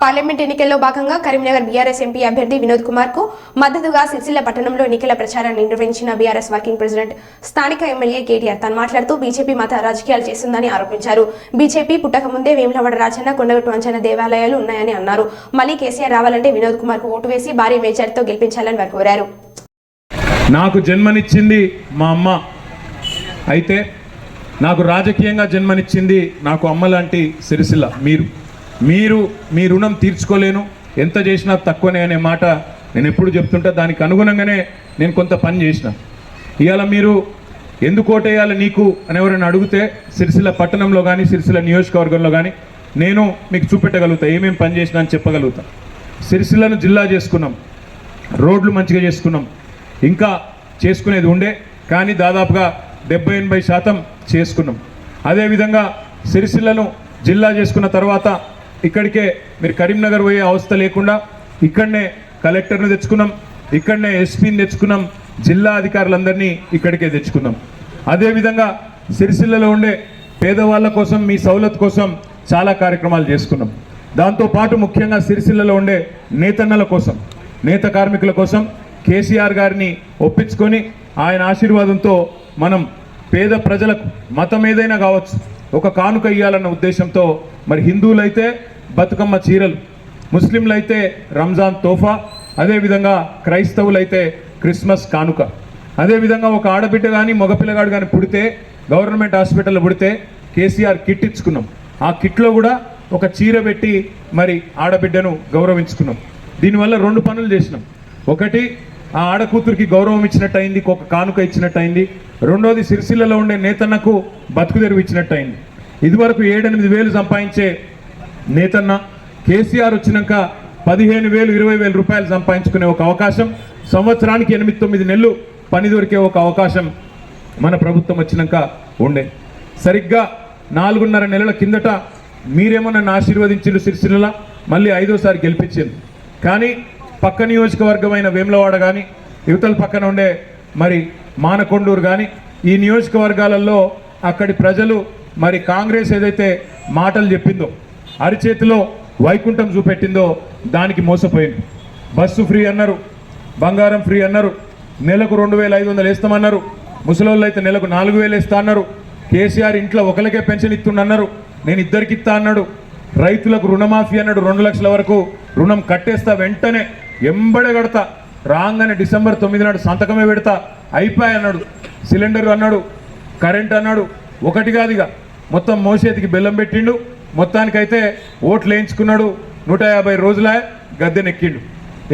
Parliament ఎన్నికల్లో భాగంగా Karimnagar BRS MP అభ్యర్థి వినోద్ కుమార్కు మద్దతుగా సిరిసిల్ల పట్టణంలో ఎన్నికల ప్రచారాన్ని నిర్వహించిన బీఆర్ఎస్ వర్కింగ్ ప్రెసిడెంట్ స్థానిక ఎమ్మెల్యే కేటీఆర్ తను మాట్లాడుతూ బీజేపీ మత రాజకీయాలు చేస్తుందని ఆరోపించారు. బీజేపీ పుట్టక ముందే వేములవాడ రాజన్న కొండగట్టు అంచనా దేవాలయాలు ఉన్నాయని అన్నారు. మళ్ళీ కేసీఆర్ రావాలంటే వినోద్ కుమార్కు ఓటు వేసి భారీ మెజార్టీతో గెలిపించాలని వారు కోరారు. నాకు జన్మనిచ్చింది మా అమ్మ. అయితే నాకు రాజకీయంగా జన్మనిచ్చింది నాకు అమ్మ లాంటి సిరిసిల్ల మీరు. మీరు మీ రుణం తీర్చుకోలేను. ఎంత చేసినా తక్కువనే అనే మాట నేను ఎప్పుడు చెప్తుంటా. దానికి అనుగుణంగానే నేను కొంత పని చేసిన. ఇవాళ మీరు ఎందుకు ఓటేయాలి నీకు అని ఎవరైనా అడిగితే సిరిసిల్ల పట్టణంలో కానీ సిరిసిల్ల నియోజకవర్గంలో కానీ నేను మీకు చూపెట్టగలుగుతా. ఏమేమి పని చేసినా అని చెప్పగలుగుతా. సిరిసిల్లను జిల్లా చేసుకున్నాం. రోడ్లు మంచిగా చేసుకున్నాం. ఇంకా చేసుకునేది ఉండే. కానీ దాదాపుగా డెబ్బై ఎనభై శాతం చేసుకున్నాం. అదేవిధంగా సిరిసిల్లను జిల్లా చేసుకున్న తర్వాత ఇక్కడికే మీరు కరీంనగర్ పోయే అవస్థ లేకుండా ఇక్కడనే కలెక్టర్ని తెచ్చుకున్నాం ఇక్కడనే ఎస్పీని తెచ్చుకున్నాం జిల్లా అధికారులందరినీ ఇక్కడికే తెచ్చుకున్నాం. అదేవిధంగా సిరిసిల్లలో ఉండే పేదవాళ్ళ కోసం మీ సౌలత్ కోసం చాలా కార్యక్రమాలు చేసుకున్నాం. దాంతోపాటు ముఖ్యంగా సిరిసిల్లలో ఉండే నేతన్నల కోసం నేత కార్మికుల కోసం కేసీఆర్ గారిని ఒప్పించుకొని ఆయన ఆశీర్వాదంతో మనం పేద ప్రజలకు మతం ఏదైనా కావచ్చు ఒక కానుక ఇవ్వాలన్న ఉద్దేశంతో మరి హిందువులైతే బతుకమ్మ చీరలు ముస్లింలైతే రంజాన్ తోఫా అదేవిధంగా క్రైస్తవులైతే క్రిస్మస్ కానుక. అదేవిధంగా ఒక ఆడబిడ్డ కానీ మగపిల్లగాడు కానీ పుడితే గవర్నమెంట్ హాస్పిటల్లో పుడితే కేసీఆర్ కిట్ ఇచ్చుకున్నాం. ఆ కిట్లో కూడా ఒక చీర పెట్టి మరి ఆడబిడ్డను గౌరవించుకున్నాం. దీనివల్ల రెండు పనులు చేసినాం. ఒకటి ఆ ఆడకూతురికి గౌరవం ఇచ్చినట్టు అయింది ఒక కానుక ఇచ్చినట్టు అయింది రెండోది సిరిసిల్లలో ఉండే నేతన్నకు బతుకు తెరువు ఇచ్చినట్టు అయింది ఇదివరకు ఏడెనిమిది వేలు సంపాదించే నేతన్న కేసీఆర్ వచ్చినాక పదిహేను వేలు ఇరవై వేల రూపాయలు సంపాదించుకునే ఒక అవకాశం సంవత్సరానికి ఎనిమిది తొమ్మిది నెలలు పని దొరికే ఒక అవకాశం మన ప్రభుత్వం వచ్చినాక ఉండే. సరిగ్గా నాలుగున్నర నెలల కిందట మీరేమో నన్ను ఆశీర్వదించారు సిరిసిల్ల మళ్ళీ ఐదోసారి గెలిపించింది కానీ పక్క నియోజకవర్గమైన వేములవాడ కానీ యువతల పక్కన ఉండే మరి మానకొండూరు కానీ ఈ నియోజకవర్గాలలో అక్కడి ప్రజలు మరి కాంగ్రెస్ ఏదైతే మాటలు చెప్పిందో అరిచేతిలో వైకుంఠం చూపెట్టిందో దానికి మోసపోయింది. బస్సు ఫ్రీ అన్నారు బంగారం ఫ్రీ అన్నారు నెలకు రెండు వేల ఐదు వందలు వేస్తామన్నారు ముసలోళ్ళు అయితే నెలకు నాలుగు వేలు వేస్తా అన్నారు కేసీఆర్ ఇంట్లో ఒకరికే పెన్షన్ ఇస్తుండన్నారు నేను ఇద్దరికి ఇస్తా అన్నాడు రైతులకు రుణమాఫీ అన్నాడు రెండు లక్షల వరకు రుణం కట్టేస్తా వెంటనే ఎంబడే కడతా. రాగానే డిసెంబర్ తొమ్మిది నాడు సంతకమే పెడతా. అయిపోయి అన్నాడు. సిలిండర్ అన్నాడు. కరెంట్ అన్నాడు. ఒకటి కాదుగా మొత్తం మోసేతికి బెల్లం పెట్టిండు. మొత్తానికైతే ఓట్లు వేయించుకున్నాడు. నూట యాభై రోజుల గద్దెనెక్కిండు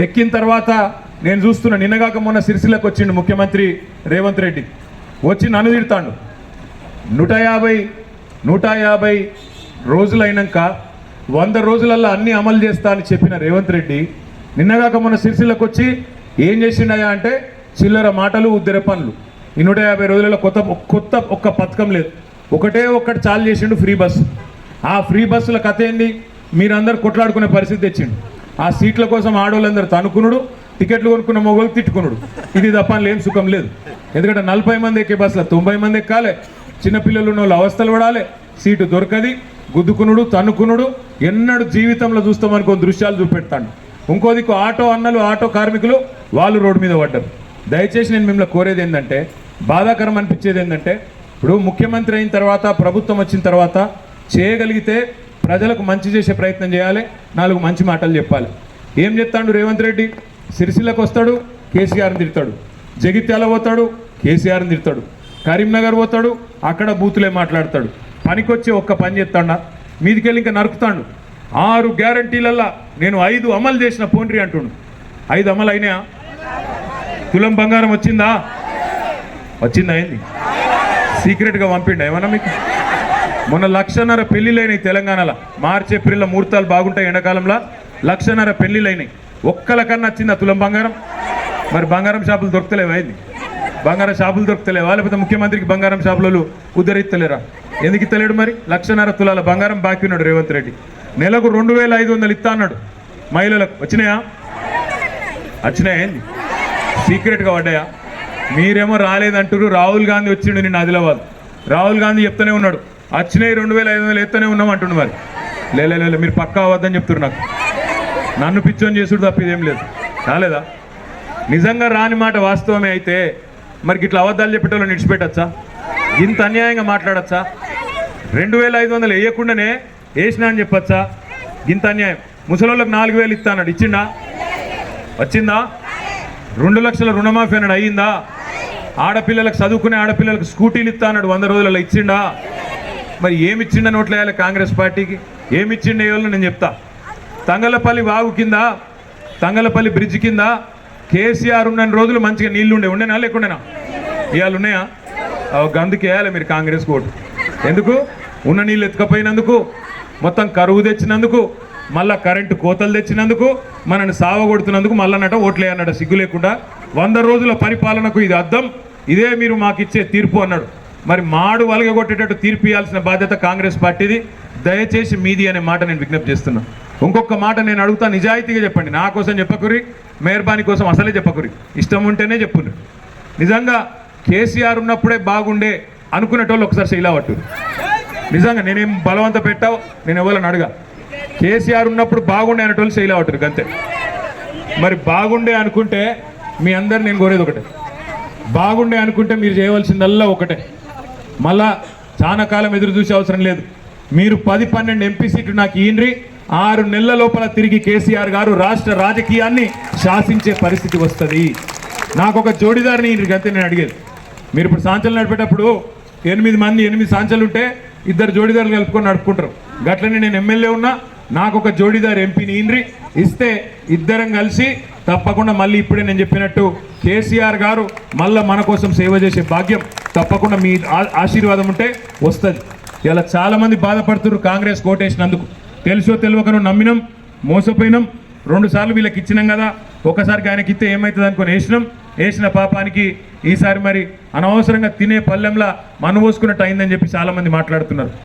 ఎక్కిన తర్వాత నేను చూస్తున్నా నిన్నగాక మొన్న సిరిసిల్లకు వచ్చిండు ముఖ్యమంత్రి రేవంత్ రెడ్డి. వచ్చి నన్ను తిడతాడు. నూట యాభై నూట యాభై రోజులైనాక వంద రోజులల్లో అన్నీ అమలు చేస్తా అని చెప్పిన రేవంత్ రెడ్డి నిన్నగాక మన సిరిసిల్లకు వచ్చి ఏం చేసిండయా అంటే చిల్లర మాటలు ఉద్దెర పనులు. ఈ నూట యాభై రోజులలో కొత్త కొత్త ఒక్క పథకం లేదు. ఒకటే ఒక్కటి చాలు చేసిండు ఫ్రీ బస్సు ఆ ఫ్రీ బస్సుల కథ ఏంది? మీరందరూ కొట్లాడుకునే పరిస్థితి తెచ్చిండు. ఆ సీట్ల కోసం ఆడవాళ్ళందరూ తనుకునుడు టికెట్లు కొనుక్కున్న మొగలు తిట్టుకునుడు. ఇది తప్ప లేని సుఖం లేదు. ఎందుకంటే నలభై మంది ఎక్కే బస్సులో తొంభై మంది ఎక్కాలి. చిన్నపిల్లలు ఉన్న వాళ్ళు అవస్థలు పడాలి. సీటు దొరకది గుద్దుకునుడు తనుకునుడు ఎన్నడూ జీవితంలో చూస్తామనుకో దృశ్యాలు చూపెడతాడు. ఇంకో దిక్కు ఆటో అన్నలు ఆటో కార్మికులు వాళ్ళు రోడ్డు మీద పడ్డారు. దయచేసి నేను మిమ్మల్ని కోరేది ఏంటంటే బాధాకరం అనిపించేది ఏంటంటే ఇప్పుడు ముఖ్యమంత్రి అయిన తర్వాత ప్రభుత్వం వచ్చిన తర్వాత చేయగలిగితే ప్రజలకు మంచి చేసే ప్రయత్నం చేయాలి నాలుగు మంచి మాటలు చెప్పాలి. ఏం చెప్తాడు రేవంత్ రెడ్డి? సిరిసిల్లకు వస్తాడు కేసీఆర్ని తిడతాడు. జగిత్యాల పోతాడు కేసీఆర్ని తిడతాడు. కరీంనగర్ పోతాడు అక్కడ బూతులే మాట్లాడతాడు. పనికొచ్చి ఒక్క పని చేస్తాడా? మీదికెళ్ళి ఇంకా నరుకుతాడు. ఆరు గ్యారంటీలల్లా నేను ఐదు అమలు చేసిన పోండ్రి అంటుండు. ఐదు అమలు అయినాయా తులం బంగారం వచ్చిందా? వచ్చిందా ఏంది? సీక్రెట్గా పంపిండా ఏమన్నా మీకు? మొన్న లక్షన్నర పెళ్ళిలైనాయి తెలంగాణలో. మార్చి ఏప్రిల్లో ముహూర్తాలు బాగుంటాయి ఎండాకాలంలో. లక్షన్నర పెళ్ళిలైనాయి ఒక్కలకన్నా వచ్చిందా తులం బంగారం? మరి బంగారం షాపులు దొరుకుతలేవా ఏంది? బంగారం షాపులు దొరకలేవా లేకపోతే ముఖ్యమంత్రికి బంగారం షాపులలో ఉద్ధరిస్తలేరా ఎందుకు ఇస్తలేడు మరి? లక్షన్నర తులాల బంగారం బాకీ ఉన్నాడు రేవంత్ రెడ్డి. నెలకు రెండు వేల ఐదు వందలు ఇస్తా అన్నాడు. మహిళలకు వచ్చినాయా? వచ్చినాయా ఏంది? సీక్రెట్గా పడ్డాయా? మీరేమో రాలేదంటారు రాహుల్ గాంధీ వచ్చిండు నిన్న ఆదిలాబాద్. రాహుల్ గాంధీ చెప్తూనే ఉన్నాడు. వచ్చినాయి రెండు వేల ఐదు వందలు ఎత్తనే ఉన్నాం అంటుండు మరి. లేలే లే, లే, మీరు పక్కా అవద్దని చెప్తున్నారు నాకు. నన్ను పిచ్చోని చేసుడు తప్ప ఇదేం లేదు. రాలేదా? నిజంగా రాని మాట వాస్తవమే అయితే మరి ఇట్లా అబద్ధాలు చెప్పేటోళ్ళు నిడిచిపెట్టచ్చా? ఇంత అన్యాయంగా మాట్లాడచ్చా? రెండు వేల ఐదు వందలు వేయకుండానే వేసినా అని చెప్పచ్చా? ఇంత అన్యాయం. ముసలోళ్ళకి నాలుగు వేలు ఇస్తా ఇచ్చిండా? వచ్చిందా? రెండు లక్షల రుణమాఫీ అన్నాడు. అయ్యిందా? ఆడపిల్లలకు చదువుకునే ఆడపిల్లలకు స్కూటీలు ఇస్తా వంద రోజులలో ఇచ్చిండా? మరి ఏమి ఇచ్చిండని వేయాలి కాంగ్రెస్ పార్టీకి? ఏమిచ్చిండే వాళ్ళు నేను చెప్తా. తంగలపల్లి వాగు కింద తంగలపల్లి బ్రిడ్జ్ కింద కేసీఆర్ ఉన్న రోజులు మంచిగా నీళ్ళు ఉండే ఉండేనా? లేకుండేనా? ఇవాళ ఉన్నాయా? గందుకేయాలి వేయాలి మీరు కాంగ్రెస్ ఓటు. ఎందుకు? ఉన్న నీళ్ళు ఎత్తుకపోయినందుకు మొత్తం కరువు తెచ్చినందుకు మళ్ళా కరెంటు కోతలు తెచ్చినందుకు మనని సావగొడుతున్నందుకు మళ్ళన్నట ఓట్లే అన్నాడు. సిగ్గు లేకుండా వంద రోజుల పరిపాలనకు ఇది అర్థం ఇదే మీరు మాకు ఇచ్చే తీర్పు అన్నాడు. మరి మాడు వలగగొట్టేటట్టు తీర్పు ఇవ్వాల్సిన బాధ్యత కాంగ్రెస్ పార్టీది. దయచేసి మీది అనే మాట నేను విజ్ఞప్తి చేస్తున్నా. ఇంకొక మాట నేను అడుగుతా నిజాయితీగా చెప్పండి. నా కోసం చెప్పకురి మేర్బాని కోసం అసలే చెప్పకురి ఇష్టం ఉంటేనే చెప్పుండ్రి. నిజంగా కేసీఆర్ ఉన్నప్పుడే బాగుండే అనుకునేటోళ్ళు ఒకసారి శైలా పట్టు నిజంగా నేనేం బలవంత పెట్టావు? నేను ఎవరిని అడగా. కేసీఆర్ ఉన్నప్పుడు బాగుండే అనేటోళ్ళు శైలా అవుతారు అంతే మరి బాగుండే అనుకుంటే మీ అందరు నేను కోరేది ఒకటే. బాగుండే అనుకుంటే మీరు చేయవలసిందల్లా ఒకటే. మళ్ళా చాలా కాలం ఎదురు చూసే అవసరం లేదు. మీరు పది పన్నెండు ఎంపీ సీట్లు నాకు ఈయన్రి ఆరు నెలల లోపల తిరిగి కేసీఆర్ గారు రాష్ట్ర రాజకీయాన్ని శాసించే పరిస్థితి వస్తుంది. నాకు ఒక జోడిదారిని ఈయనకి అంతే నేను అడిగేది. మీరు ఇప్పుడు సాంచలు నడిపేటప్పుడు ఎనిమిది మంది ఎనిమిది సాంచలు ఉంటే ఇద్దరు జోడీదారులు కలుపుకొని నడుపుకుంటారు. గట్లనే నేను ఎమ్మెల్యే ఉన్నా నాకు ఒక జోడీదారు ఎంపీని ఈయనరి ఇస్తే ఇద్దరం కలిసి తప్పకుండా మళ్ళీ ఇప్పుడే నేను చెప్పినట్టు కేసీఆర్ గారు మళ్ళీ మన కోసం సేవ చేసే భాగ్యం తప్పకుండా మీ ఆశీర్వాదం ఉంటే వస్తుంది. ఇలా చాలామంది బాధపడుతున్నారు కాంగ్రెస్ కోటేసినందుకు. తెలుసో తెలియకను నమ్మినాం మోసపోయినాం. రెండు సార్లు వీళ్ళకి ఇచ్చినాం కదా ఒకసారికి ఆయనకి ఇస్తే ఏమవుతుంది అనుకుని వేసినాం. వేసిన పాపానికి ఈసారి మరి అనవసరంగా తినే పల్లెంలా మనం పోసుకున్నట్టు అయిందని చెప్పి చాలామంది మాట్లాడుతున్నారు.